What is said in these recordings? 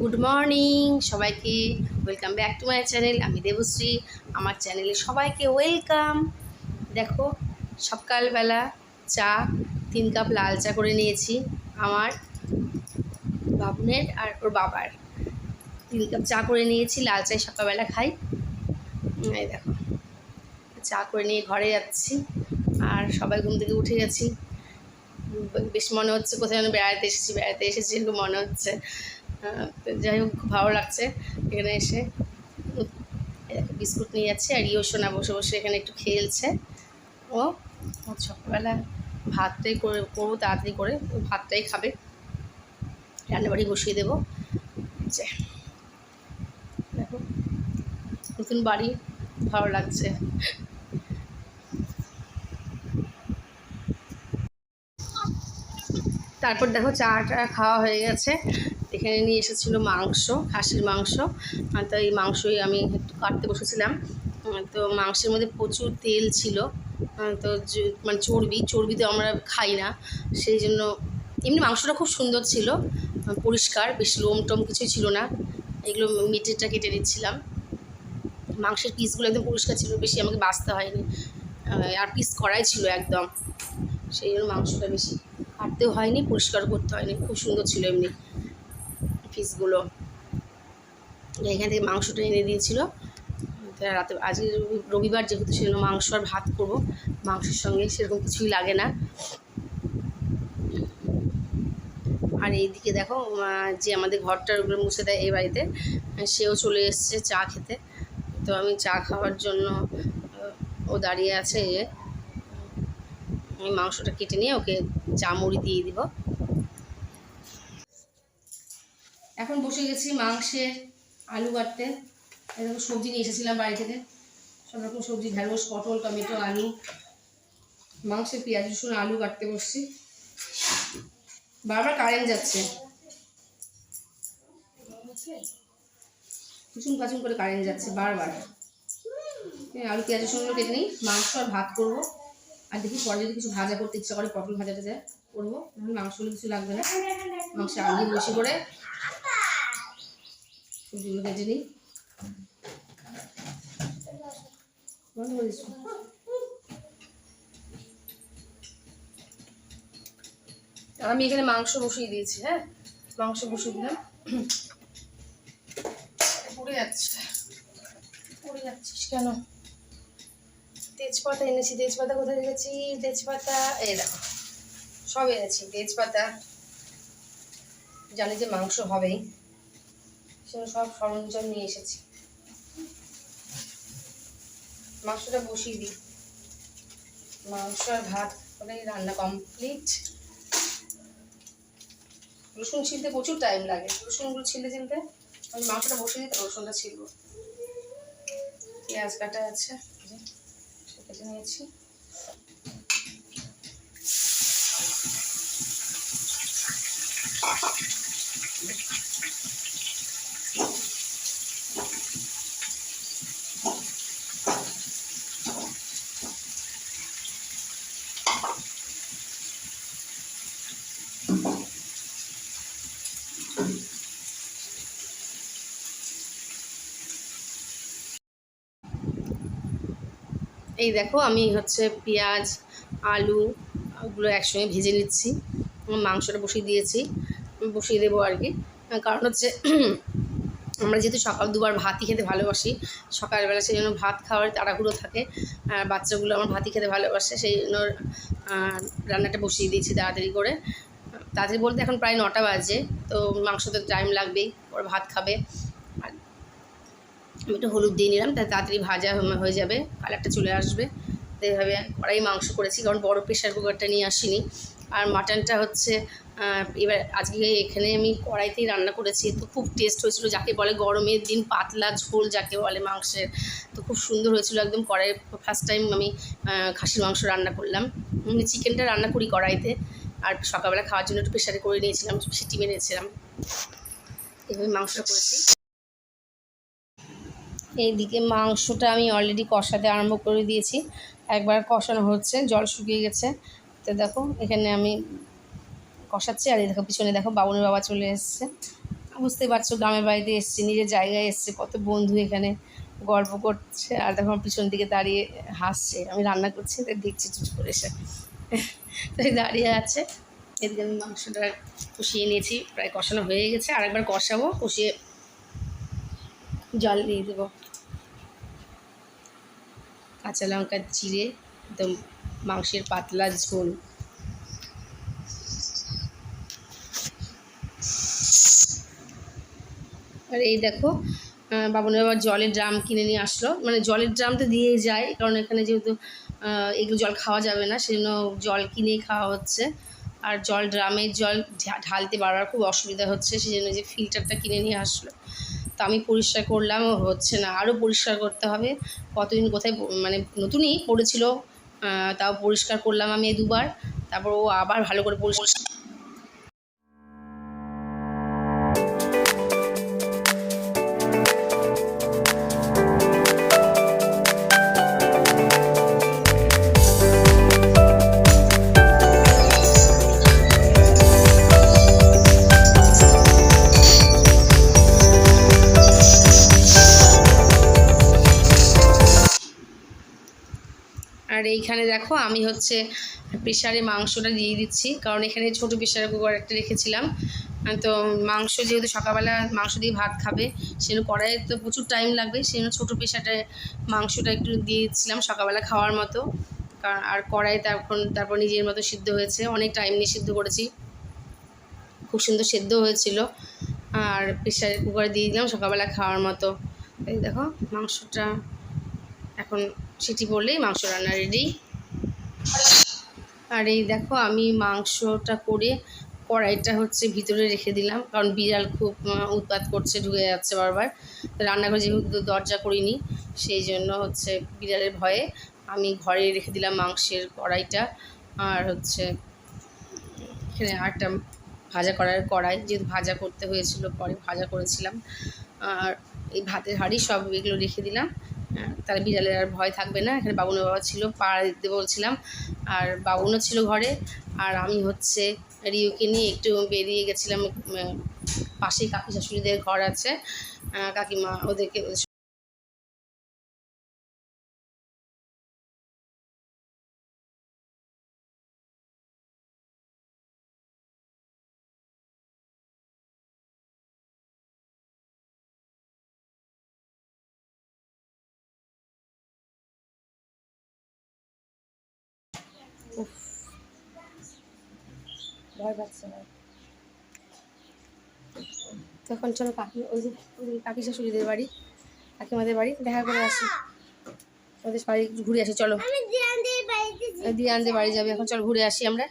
Good morning সবাইকে welcome back to my channel আমি দেবশ্রী, আমার চ্যানেলে সবাইকে ওয়েলকাম দেখো, সকালবেলা চা, তিন কাপ লাল চা করে নিয়েছি, আমার বাবুনের আর ওর বাবার। তিন কাপ চা করে নিয়েছি, লাল চাই সকালবেলা খাই। এই দেখো, চা করে নিয়ে ঘরে যাচ্ছি, আর সবাই ঘুম থেকে উঠে গেছি। বেশ মনে হচ্ছে কোথায় যেন বেড়াতে এসেছি বেড়াতে এসেছি এরকম মনে হচ্ছে। যাই হোক ভালো লাগছে এখানে এসে। বিস্কুট নিয়ে যাচ্ছে আর ইও সোনা বসে বসে এখানে একটু খেলছে। ও সকালবেলা ভাতটাই করে করব তাড়াতাড়ি করে ভাতটাই খাবে। রান্নাবাড়ি বসিয়ে দেবো। যে দেখো, নতুন বাড়ি, ভালো লাগছে। তারপর দেখো চাটা খাওয়া হয়ে গেছে। এখানে নিয়ে এসেছিল মাংস, খাসির মাংস। তো এই মাংসই আমি একটু কাটতে বসেছিলাম। তো মাংসের মধ্যে প্রচুর তেল ছিল। তো মানে চর্বি চর্বি তো আমরা খাই না। সেই জন্য এমনি মাংসটা খুব সুন্দর ছিল, পরিষ্কার, বেশ লোম টোম কিছুই ছিল না। এগুলো মিটেরটা কেটে নিচ্ছিলাম। মাংসের পিসগুলো একদম পরিষ্কার ছিল, বেশি আমাকে বাঁচতে হয়নি। আর পিস করাই ছিল একদম। সেই জন্য মাংসটা বেশি কাটতেও হয়নি, পরিষ্কার করতে হয়নি। খুব সুন্দর ছিল এমনি। পিসগুলো। এখান থেকে মাংসটা এনে দিয়েছিল। রাতে, আজকে রবি- রবিবার যেহেতু সেজন্য মাংস আর ভাত করব, মাংসের সঙ্গে সেরকম কিছুই লাগে না। আর এইদিকে দেখো যে আমাদের উপরে মুছে দেয় এই বাড়িতে, সেও চলে এসছে চা খেতে। তো আমি চা খাওয়ার জন্য ও দাঁড়িয়ে আছে আমি মাংসটা কেটে নিয়ে ওকে চা মুড়ি দিয়ে দিব। এখন বসে গেছি মাংসের আলু কাটতে। এরকম সবজি নিয়ে এসেছিলাম বাড়ি থেকে। সব রকম সবজি, ঢ্যাঁড়স, পটল, টমেটো, আলু। মাংসের পেঁয়াজ, রসুন, আলু কাটতে বসছি। বারবার কারেন্ট যাচ্ছে। কুচুম কাচুম করে কারেন্ট যাচ্ছে বারবার। আলু, পেঁয়াজ রসুনগুলো কেটে নিই। মাংস আর ভাত করব। আর দেখি পরে যদি কিছু ভাজা করতে ইচ্ছা করে, পটল ভাজাটা যায় করব। মাংসগুলো কিছু লাগবে না। মাংস আলু বেশি করে। নিই। বন্ধ করে দিচ্ছ। আমি এখানে মাংস বসিয়ে দিয়েছি হ্যাঁ? মাংস বসিয়ে দিলাম। পড়ে যাচ্ছে। পড়ে যাচ্ছিস কেন? তেজপাতা এনেছি। তেজপাতা কোথায় রেখেছি তেজপাতা, এই দেখো, সব এনেছি। তেজপাতা। জানি যে মাংস হবেই। সব সরঞ্জাম নিয়ে এসেছি। মাংসটা বসিয়ে দিই। মাংস আর ভাত করে রান্না কমপ্লিট রসুন ছিলতে প্রচুর টাইম লাগে। রসুনগুলো ছিলে ছিলতে আমি মাংসটা বসিয়ে দিই, তারপর রসুনটা ছিলব। পেঁয়াজ কাটা আছে কেটে নিয়েছি। এই দেখো, আমি হচ্ছে পেঁয়াজ, আলু ওগুলো একসঙ্গে ভেজে নিচ্ছি। মাংসটা বসিয়ে দিয়েছি বসিয়ে দেবো আর কি। কারণ হচ্ছে আমরা যেহেতু সকাল দুবার ভাতই খেতে ভালোবাসি, সকালবেলা সেই জন্য ভাত খাওয়ার তাড়াহুড়ো থাকে, আর বাচ্চাগুলো আমার ভাতই খেতে ভালোবাসে, সেই জন্য রান্নাটা বসিয়ে দিয়েছি তাড়াতাড়ি করে। তাড়াতাড়ি বলতে এখন প্রায় নটা বাজে, তো মাংস তো টাইম লাগবেই, ওরা ভাত খাবে। আমি একটু হলুদ দিয়ে নিলাম তাই তাড়াতাড়ি ভাজা হয়ে- যাবে, কালারটা চলে আসবে। তো এইভাবে কড়াই মাংস করেছি, কারণ বড় প্রেশার কুকারটা নিয়ে আসিনি। আর মাটনটা হচ্ছে এবার আজকে এখানে আমি কড়াইতেই রান্না করেছি, তো খুব টেস্ট হয়েছিল, যাকে বলে গরমের দিন পাতলা ঝোল যাকে বলে মাংসের। তো খুব সুন্দর হয়েছিল, একদম কড়াই ফার্স্ট টাইম আমি খাসির মাংস রান্না করলাম। চিকেনটা রান্না করি কড়াইতে, আর সকালবেলা খাওয়ার জন্য একটু প্রেশারে করে নিয়েছিলাম সিটি মেরেছিলাম এভাবে মাংসটা করেছি। এইদিকে মাংসটা আমি অলরেডি কষাতে আরম্ভ করে দিয়েছি। একবার কষানো হচ্ছে, জল শুকিয়ে গেছে। তো দেখো, এখানে আমি কষাচ্ছি, আর এই দেখো পিছনে দেখো বাবুনের বাবা চলে এসছে। বুঝতেই পারছ, গ্রামের বাড়িতে এসছে, নিজের জায়গায় এসছে, কত বন্ধু এখানে গল্প করছে। আর দেখো আমার পিছন দিকে দাঁড়িয়ে হাসছে। আমি রান্না করছি, তাই দেখছি চুপ করে এসে। তাই দাঁড়িয়ে আছে। এদিকে আমি মাংসটা কষিয়ে নিয়েছি, প্রায় কষানো হয়ে গেছে। আরেকবার কষাবো, কষিয়ে জল দিয়ে দেবো। কাঁচা লঙ্কা চিড়ে একদম মাংসের পাতলা ঝোল। আর এই দেখো বাবনের আবার জলের ড্রাম কিনে নিয়ে আসলো। মানে জলের ড্রাম তো দিয়েই যায়, কারণ এখানে যেহেতু এগুলো জল খাওয়া যাবে না, সেজন্য জল কিনেই খাওয়া হচ্ছে। আর জল, ড্রামের জল ঢালতে বারবার খুব অসুবিধা হচ্ছে সেই জন্য যে ফিল্টারটা কিনে নিয়ে আসলো। তো আমি পরিষ্কার করলাম, হচ্ছে না, আরও পরিষ্কার করতে হবে। কতদিন কোথায় মানে নতুনই পড়েছিল তাও পরিষ্কার করলাম আমি দুবার। তারপর ও আবার ভালো করে পরিষ্কার এইখানে দেখো আমি হচ্ছে প্রেশারে মাংসটা দিয়ে দিচ্ছি, কারণ এখানে ছোটো প্রেশার কুকার একটা রেখেছিলাম। তো মাংস যেহেতু সকালবেলা মাংস দিয়ে ভাত খাবে, সেজন্য কড়াইয়ে তো প্রচুর টাইম লাগবে, সেজন্য ছোটো প্রেশারটায় মাংসটা একটু দিয়ে দিচ্ছিলাম সকালবেলা খাওয়ার মতো। কারণ আর কড়াই তখন তারপর নিজের মতো সিদ্ধ হয়েছে, অনেক টাইম নিয়ে সিদ্ধ করেছি। খুব সুন্দর সেদ্ধ হয়েছিল। আর প্রেশার কুকারে দিয়ে দিলাম সকালবেলা খাওয়ার মতো। এই দেখো মাংসটা এখন সিটি পড়লেই মাংস রান্না রেডি আর এই দেখো, আমি মাংসটা করে কড়াইটা হচ্ছে ভিতরে রেখে দিলাম, কারণ বিড়াল খুব উৎপাত করছে, ঢুকে যাচ্ছে বারবার। রান্নাঘরে যেহেতু দরজা করিনি, সেই জন্য হচ্ছে বিড়ালের ভয়ে আমি ঘরে রেখে দিলাম মাংসের কড়াইটা। আর হচ্ছে এখানে আরেকটা ভাজা করার কড়াই, যেহেতু ভাজা করতে হয়েছিল, পরে ভাজা করেছিলাম। আর এই ভাতের হাঁড়ি সব এগুলো রেখে দিলাম। তাহলে বিড়ালের আর ভয় থাকবে না। এখানে বাবুনের বাবা ছিল পাড়া দিতে বলছিলাম। আর বাবুনও ছিল ঘরে। আর আমি হচ্ছে রিওকে নিয়ে একটু বেরিয়ে গেছিলাম পাশেই কাকি শাশুড়িদের ঘর আছে। কাকিমা ওদেরকে ভয় পাচ্ছে না। তখন চলো কাকি ওই যে কাকি শাশুড়িদের বাড়ি কাকিমাদের বাড়ি দেখা করে আসি। ওদের বাড়ি ঘুরে আসি চলো। দিয়ে আনতে বাড়ি যাবে এখন চলো ঘুরে আসি আমরা।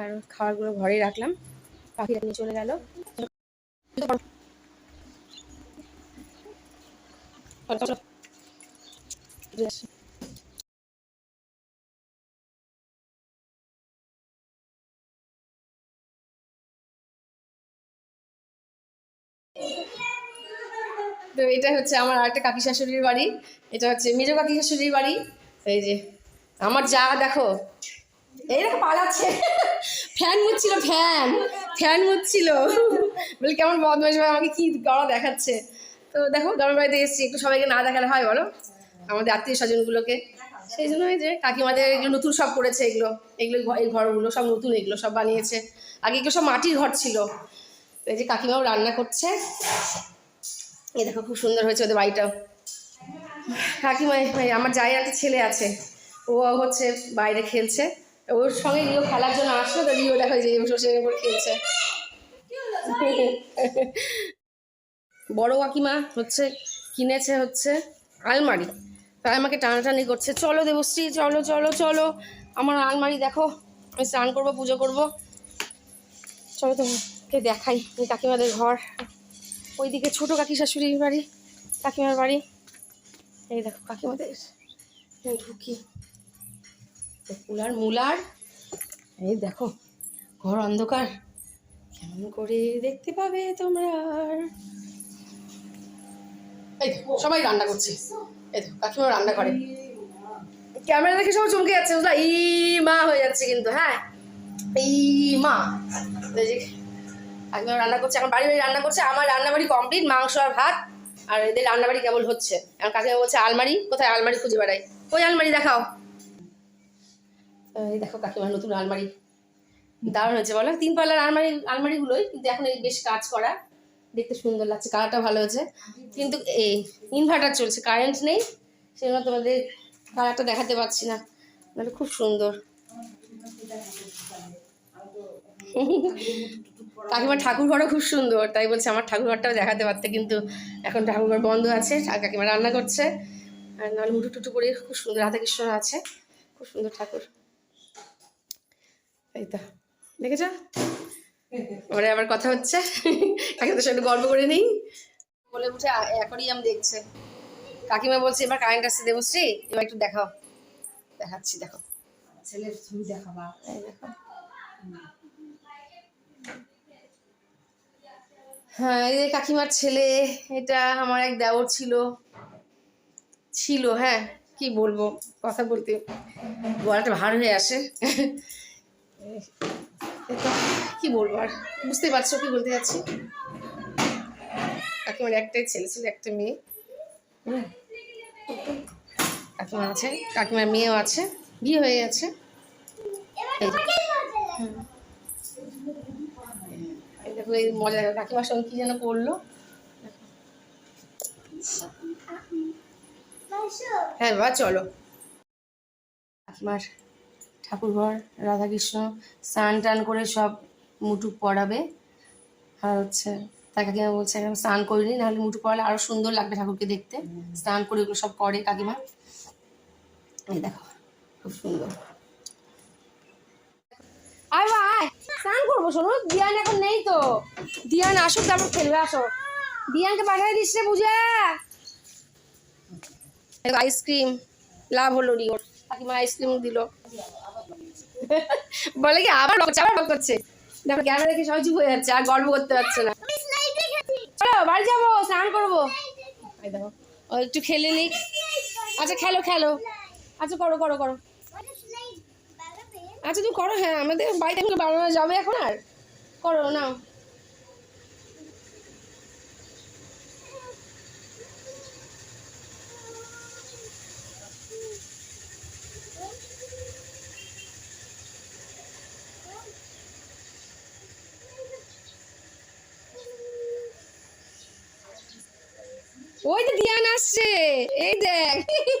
আর খাবারগুলো ঘরেই রাখলাম। পাখিরা নিয়ে চলে গেল। চলো। ঘুরে আসি। এটা হচ্ছে আমার আরেকটা কাকি শাশুড়ির বাড়ি। এটা হচ্ছে মেজো কাকি শাশুড়ির বাড়ি। এই যে, আমার যা দেখো। এই দেখো, পালাচ্ছে। ফ্যান মুচ্ছিল, ফ্যান। ফ্যান মুচ্ছিল। বলে, কেমন বদমাস ভাই, আমাকে কি গড়া দেখাচ্ছে? তো দেখো গ্রামের বাড়িতে এসেছি, একটু সবাইকে না দেখালে হয় বলো? আমাদের আত্মীয় স্বজনগুলোকে। সেই জন্য যে, কাকিমাদের এগুলো নতুন সব করেছে এগুলো। এগুলো এই ঘরগুলো সব নতুন, এগুলো সব বানিয়েছে। আগে এগুলো সব মাটির ঘর ছিল। এই যে, কাকিমাও রান্না করছে। এই দেখো, খুব সুন্দর হয়েছে ওদের বাড়িটাও কাকিমা আমার যাই একটা ছেলে আছে, ও হচ্ছে বাইরে খেলছে। ওর সঙ্গে রিও খেলার জন্য আসলো, তো রিও দেখো যে বসে করে খেলছে। বড় কাকিমা হচ্ছে, কিনেছে হচ্ছে আলমারি। তাই আমাকে টানাটানি করছে। চলো দেবশ্রী, চলো চলো চলো। আমার আলমারি দেখো, আমি স্নান করব, পুজো করব। চলো তোমাকে দেখাই কাকিমাদের ঘর। ওইদিকে ছোট কাকি শাশুড়ির বাড়ি, কাকিমার বাড়ি। এই দেখো, কাকিমাদের ঢুকি। কুলার, মুলার, এই দেখো, ঘর অন্ধকার। কেমন করে দেখতে পাবে তোমরা? এই সবাই রান্না করছে। এই দেখো, কাকিমা রান্না করে ক্যামেরা দেখে সবাই চমকে যাচ্ছে, বুঝলা? ই মা হয়ে যাচ্ছে কিন্তু হ্যাঁ? এই মা কাকিমা রান্না করছে, এখন বাড়ি বাড়ি রান্না করছে, আমার রান্নাবাড়ি কমপ্লিট মাংস আর ভাত, আর এদের রান্নাবাড়ি কেবল হচ্ছে। এখন কাকিমা বলছে, আলমারি? কোথায় আলমারি খুঁজে বেড়াই? ওই আলমারি দেখাও। এই দেখো কাকিমার নতুন আলমারি। দারুণ হয়েছে, বলো? তিন পাল্লার আলমারি, আলমারিগুলোই, কিন্তু এখন এই বেশ কাজ করা। দেখতে সুন্দর লাগছে কালারটা ভালো হয়েছে। কিন্তু এই ইনভার্টার চলছে কারেন্ট নেই, সেজন্য তোমাদের কালারটা দেখাতে পারছি না। খুব সুন্দর। কাকিমার ঠাকুর ঘরও খুব সুন্দর তাই বলছে আমার ঠাকুর ঘরটাও দেখাতে পারতে কিন্তু এখন ঠাকুর ঘর বন্ধ আছে কাকিমা রান্না করছে। আর নাহলে মুটু টুটু করে খুব সুন্দর রাধা কৃষ্ণ আছে খুব সুন্দর ঠাকুর। এই তো দেখেছ? ওরে আবার কথা হচ্ছে কাকিমার সাথে গল্প করে নিই। বলে উঠে অ্যাকোরিয়াম দেখছে। কাকিমা বলছে এবার কারেন্ট আসছে দেবশ্রী এবার একটু দেখাও। দেখাচ্ছি দেখো। ছেলের ছবি দেখাবা। দেখো। হ্যাঁ এই কাকিমার ছেলে, এটা আমার এক দেওর ছিল। ছিল হ্যাঁ কি বলব, কথা বলতে গলাটা ভার হয়ে আসে। কি বলব আর? বুঝতে পারছ কি বলতে যাচ্ছি? কাকিমার একটাই ছেলে ছিল, একটা মেয়ে। কাকিমা আছে, কাকিমার মেয়েও আছে, বিয়ে হয়ে গেছে। হুম। দেখো এই মজা কাকিমার সঙ্গে কি যেন করল? হ্যাঁ বাবা, চলো। কাকিমার ঠাকুরঘর, রাধাকৃষ্ণ, স্নান টান করে সব মুটু পড়াবে। আর হচ্ছে তাই কাকিমা বলছে এখন স্নান করিনি, নাহলে মুটু পড়ালে আরও সুন্দর লাগবে ঠাকুরকে দেখতে। স্নান করে এগুলো সব করে কাকিমা। এই দেখো, খুব সুন্দর। করব শোনো? দিয়ান এখন নেই তো। দিয়ান আসুক তারপর খেলবে, আসো। দিয়ানকে পাঠিয়ে দিস রে বুঝে আইসক্রিম, লাভ হলো নি। ওর কাকিমা আইসক্রিম দিল। বলে কি, আবার আবার রক করছে। দেখো ক্যামেরা দেখে সবাই চুপ হয়ে যাচ্ছে, আর গল্প করতে পারছে না। চলো, বাড়ি যাব, স্নান করব। দেখো একটু খেলে নিক। আচ্ছা খেলো খেলো। আচ্ছা করো করো করো। আচ্ছা তুমি করো হ্যাঁ আমাদের বাড়িতে বানানো যাবে এখন আর? করো, নাও। ওই তো দিয়ান আসছে, এই দেখ।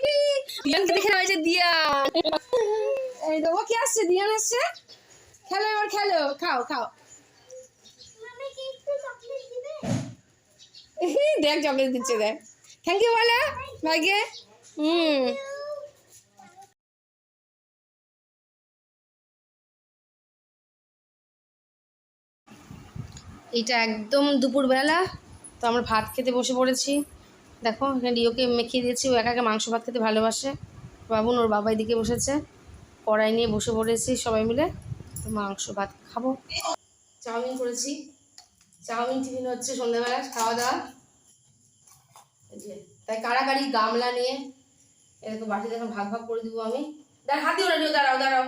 দিয়ানকে দেখে না হয়েছে দিয়ান। এই দেখো কি আসছে দিয়ান আসছে? খেলো এবার খেলো খাও খাও। দেখ চকলেট দিচ্ছে দেখ। থ্যাংক ইউ বলো। ভাইকে। হুম। এটা একদম দুপুরবেলা তো আমরা ভাত খেতে বসে পড়েছি। দেখো এখানে রিওকে মেখিয়ে দিয়েছি ও একা একা মাংস ভাত খেতে ভালোবাসে। বাবুন ওর বাবা এদিকে বসেছে। কড়াই নিয়ে বসে পড়েছি সবাই মিলে। তো মাংস ভাত খাব। চাউমিন করেছি। চাউমিন টিফিন হচ্ছে সন্ধ্যাবেলা খাওয়া দাওয়া এই যে তাই কাড়াকাড়ি গামলা নিয়ে এরকম বাটিতে এখন ভাগ ভাগ করে দিব আমি। দেখ হাত দিও না দাঁড়াও দাঁড়াও।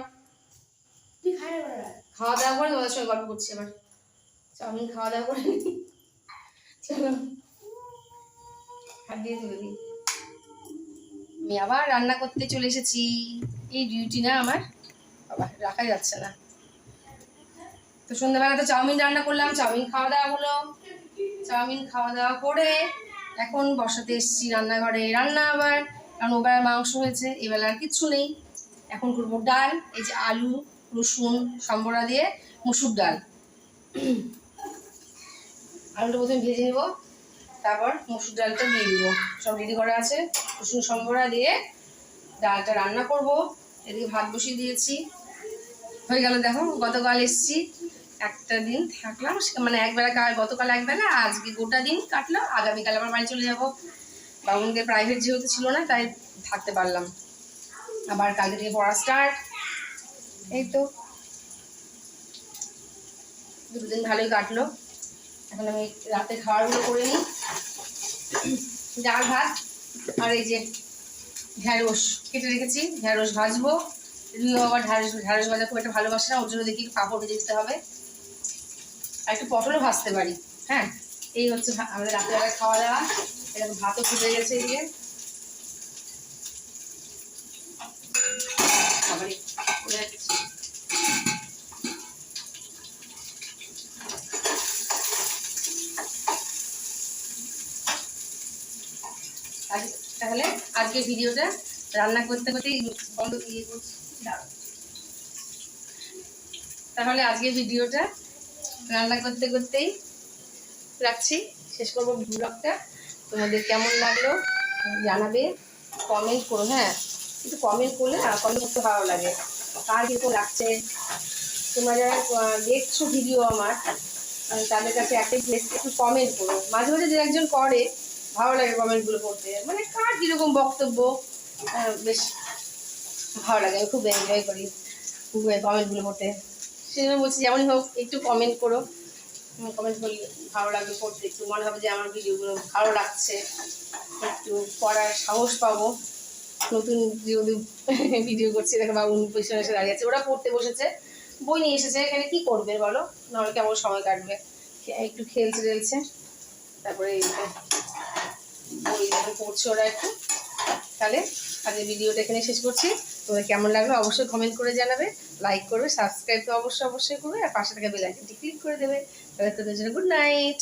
খাওয়া দাওয়া করে তোমাদের সঙ্গে গল্প করছি এবার। চাউমিন খাওয়া দাওয়া করে। চলো। হাত দিয়ে তুলে দিই। আমি আবার রান্না করতে চলে এসেছি। এই ডিউটি না আমার। বাবা, রাখা যাচ্ছে না। তো সন্ধ্যাবেলা তো চাউমিন রান্না করলাম, চাউমিন খাওয়া দাওয়া হলো। চাউমিন খাওয়া দাওয়া করে এখন বসাতে এসেছি রান্নাঘরে। রান্না আবার, কারণ ওবেলার মাংস হয়েছে এবেলা আর কিচ্ছু নেই। এখন করব ডাল, এই যে আলু, রসুন, সম্বরা দিয়ে মুসুর ডাল। আলুটা প্রথমে ভেজে নেব, তারপর মসুর ডালটা দিয়ে দিব। সব রেডি করা আছে। রসুন, সম্বরা দিয়ে ডালটা রান্না করব। এদিকে ভাত বসিয়ে দিয়েছি। হয়ে গেল দেখো, গতকাল এসছি। একটা দিন থাকলাম মানে একবেলা কাল গতকাল একবেলা, আজকে গোটা দিন কাটলো। আগামীকাল আবার বাড়ি চলে যাব। বাবুনকে প্রাইভেট যেহেতু ছিল না, তাই থাকতে পারলাম। আবার কালকে থেকে পড়া স্টার্ট এই তো। দুটো দিন ভালোই কাটলো। এখন আমি রাতে খাবারগুলো করে নিই। ডাল, ভাত, আর এই যে ঢ্যাঁড়স কেটে রেখেছি ঢ্যাঁড়স ভাজবো। রিও আবার ঢ্যাঁড়স ঢ্যাঁড়স ভাজা খুব একটা ভালোবাসে না, ওর জন্য দেখি পাঁপড় ভেজে দিতে হবে। আর একটু পটলও ভাজতে পারি হ্যাঁ? এই হচ্ছে আমাদের রাত্রেবেলা খাওয়া দাওয়া এরকম ভাতও ফুটে গেছে এদিকে। আবার একটু করে রাখছি। আজ- তাহলে আজকে ভিডিওটা রান্না করতে করতেই বন্ধ ইয়ে করছি। তাহলে আজকে ভিডিওটা রান্না করতে করতেই রাখছি। শেষ করব ব্লগটা তোমাদের কেমন লাগল জানাবে কমেন্ট করো হ্যাঁ। একটু কমেন্ট করলে না কমেন্ট করতে ভালো লাগে। কার কীরকম লাগছে? তোমরা যারা দেখছ ভিডিও আমার, তাদের কাছে একটাই একটু কমেন্ট করো। মাঝে মাঝে যে একজন করে ভালো লাগে কমেন্টগুলো করতে। মানে কার কীরকম বক্তব্য? বেশ ভালো লাগে, আমি খুব এনজয় করি কমেন্টগুলো করতে। সেই জন্য বলছি যেমনই হোক, একটু কমেন্ট করো। কমেন্ট করলে ভালো লাগবে পড়তে একটু মনে হবে যে আমার ভিডিওগুলো ভালো লাগছে। একটু পড়ার সাহস পাবো। নতুন যেহেতু ভিডিও করছে, দেখো বাবু পিছনে এসে দাঁড়িয়ে আছে। ওরা পড়তে বসেছে, বই নিয়ে এসেছে। এখানে কি করবে বলো? নাহলে কেমন সময় কাটবে? একটু খেলছে টেলছে তারপরে এই করছে ওরা একটু তাহলে আজকে ভিডিওটা এখানে শেষ করছি। তোমাদের কেমন লাগল অবশ্যই কমেন্ট করে জানাবে। লাইক করবে সাবস্ক্রাইব তো অবশ্যই অবশ্যই করবে। আর পাশে থাকা বেল আইকনটি ক্লিক করে দেবে। তাহলে তোদের জন্য গুড নাইট